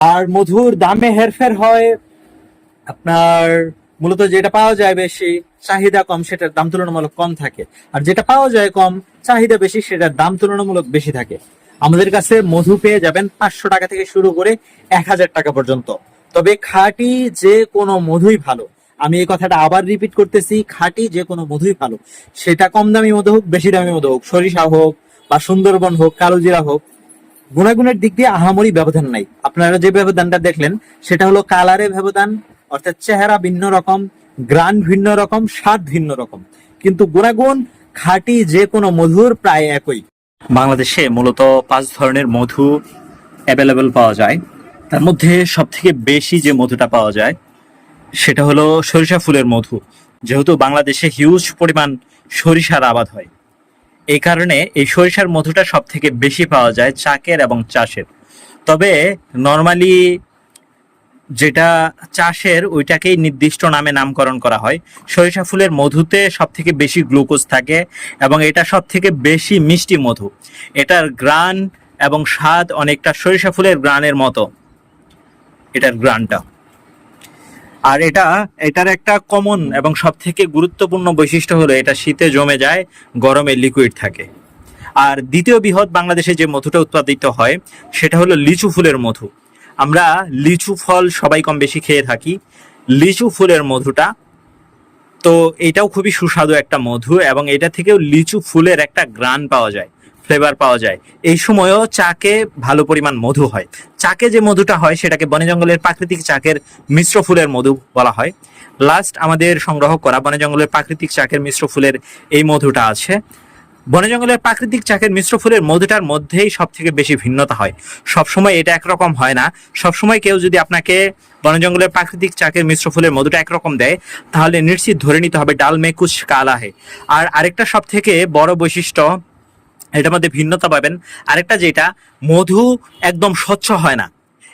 আর মধুর দামে হেরফের হয়। আপনার মূলত যেটা পাওয়া যায় বেশি, চাহিদা কম, সেটার দাম তুলনামূলক কম থাকে। আর যেটা পাওয়া যায় কম, চাহিদা বেশি, সেটার দাম তুলনামূলক বেশি থাকে। আমাদের কাছে মধু পেয়ে যাবেন পাঁচশো টাকা থেকে শুরু করে এক হাজার টাকা পর্যন্ত। তবে খাঁটি যে কোনো মধুই ভালো। আমি এই কথাটা আবার রিপিট করতেছি, খাঁটি যে কোনো মধুই ভালো। সেটা কম দামি মধু হোক, বেশি দামি মধু হোক, সরিষা হোক বা সুন্দরবন হোক, কালোজিরা হোক গুণাগুণের দিক দিয়ে আহামরি ব্যবধান নাই। আপনারা যে ব্যবধানটা দেখলেন, সেটা হলো কালারে ব্যবধান, অর্থাৎ চেহারা ভিন্ন রকম, গ্রান ভিন্ন রকম, স্বাদ ভিন্ন রকম। কিন্তু গুণাগুণ খাঁটি যে কোনো মধুর প্রায় একই। বাংলাদেশে মূলত পাঁচ ধরনের মধু অ্যাভেলেবেল পাওয়া যায়। তার মধ্যে সব থেকে বেশি যে মধুটা পাওয়া যায়, সেটা হলো সরিষা ফুলের মধু। যেহেতু বাংলাদেশে হিউজ পরিমাণ সরিষার আবাদ হয়। এই কারণে এই সরিষার মধুটা সব থেকে বেশি পাওয়া যায় চাকের এবং চাষের। তবে নর্মালি যেটা চাষের ওইটাকেই নির্দিষ্ট নামে নামকরণ করা হয়। সরিষা ফুলের মধুতে সব থেকে বেশি গ্লুকোজ থাকে এবং এটা সব থেকে বেশি মিষ্টি মধু। এটার গ্রান এবং স্বাদ অনেকটা সরিষা ফুলের গ্রানের মতো। এটার গ্রানটা। আর এটা, এটার একটা কমন এবং সব থেকে গুরুত্বপূর্ণ বৈশিষ্ট্য হলো এটা শীতে জমে যায়, গরমে লিকুইড থাকে। আর দ্বিতীয় বৃহৎ বাংলাদেশে যে মধুটা উৎপাদিত হয়, সেটা হলো লিচু ফুলের মধু। আমরা লিচু ফল সবাই কম বেশি খেয়ে থাকি। লিচু ফুলের মধুটা, তো এটাও খুবই সুস্বাদু একটা মধু এবং এটা থেকেও লিচু ফুলের একটা গ্রান পাওয়া যায়। ফ্লেভার পাওয়া যায়। এই সময়ও চাকে ভালো পরিমাণ মধু হয়। চাকে যে মধুটা হয়, সেটাকে বনে জঙ্গলের প্রাকৃতিক চাকের মিশ্র ফুলের মধু বলা হয়। লাস্ট আমাদের সংগ্রহ করা বনে জঙ্গলের প্রাকৃতিক চাকের মিশ্র ফুলের এই মধুটা আছে। বনে জঙ্গলের প্রাকৃতিক চাকের মিশ্র ফুলের মধুটার মধ্যেই সব থেকে বেশি ভিন্নতা হয়। সবসময় এটা একরকম হয় না। সবসময় কেউ যদি আপনাকে বনে জঙ্গলের প্রাকৃতিক চাকের মিশ্র ফুলের মধুটা একরকম দেয়, তাহলে নিশ্চিত ধরে নিতে হবে ডাল মে কুচ কালা হে আর আরেকটা সব থেকে বড় বৈশিষ্ট্য এটার মধ্যে ভিন্নতা পাবেন। আরেকটা যেটা, মধু একদম স্বচ্ছ হয় না।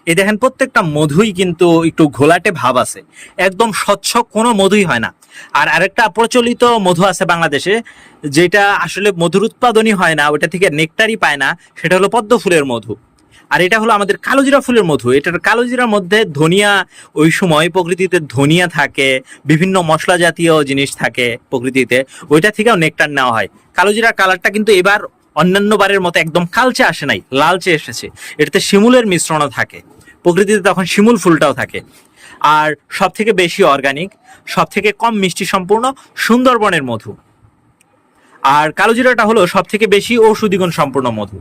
এই দেখেন, প্রত্যেকটা মধুই কিন্তু একটু ঘোলাটে ভাব আছে। একদম স্বচ্ছ কোনো মধুই হয় না। আর আরেকটা প্রচলিত মধু আছে বাংলাদেশে, যেটা আসলে মধুর উৎপাদনই হয় না, ওটা থেকে নেকটারই পায় না, সেটা হলো পদ্ম ফুলের মধু। আর এটা হলো আমাদের কালোজিরা ফুলের মধু। এটার কালোজিরার মধ্যে ধনিয়া, ওই সময় প্রকৃতিতে ধনিয়া থাকে, বিভিন্ন মশলা জাতীয় জিনিস থাকে প্রকৃতিতে, ওইটা থেকেও নেকটার নেওয়া হয়। কালোজিরার কালারটা কিন্তু এবার অন্যান্য বারের মতো একদম কালচে আসে নাই লালচে এসেছে। এটাতে শিমুলের মিশ্রণও থাকে। প্রকৃতিতে তখন শিমুল ফুলটাও থাকে। আর সব থেকে বেশি অর্গানিক সব থেকে কম মিষ্টি সম্পূর্ণ সুন্দরবনের মধু। আর কালোজিরাটা হলো সব থেকে বেশি ঔষধিগুণ সম্পূর্ণ মধু।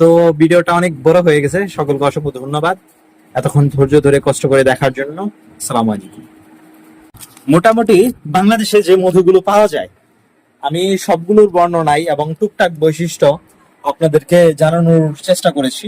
তো ভিডিওটা অনেক বড় হয়ে গেছে। সকলকে অসংখ্য ধন্যবাদ। এতক্ষণ ধৈর্য ধরে কষ্ট করে দেখার জন্য। সালাম আলাইকুম। মোটামুটি বাংলাদেশে যে মধুগুলো পাওয়া যায় আমি সবগুলোর বর্ণনাই এবং টুকটাক বৈশিষ্ট্য আপনাদেরকে জানানোর চেষ্টা করেছি।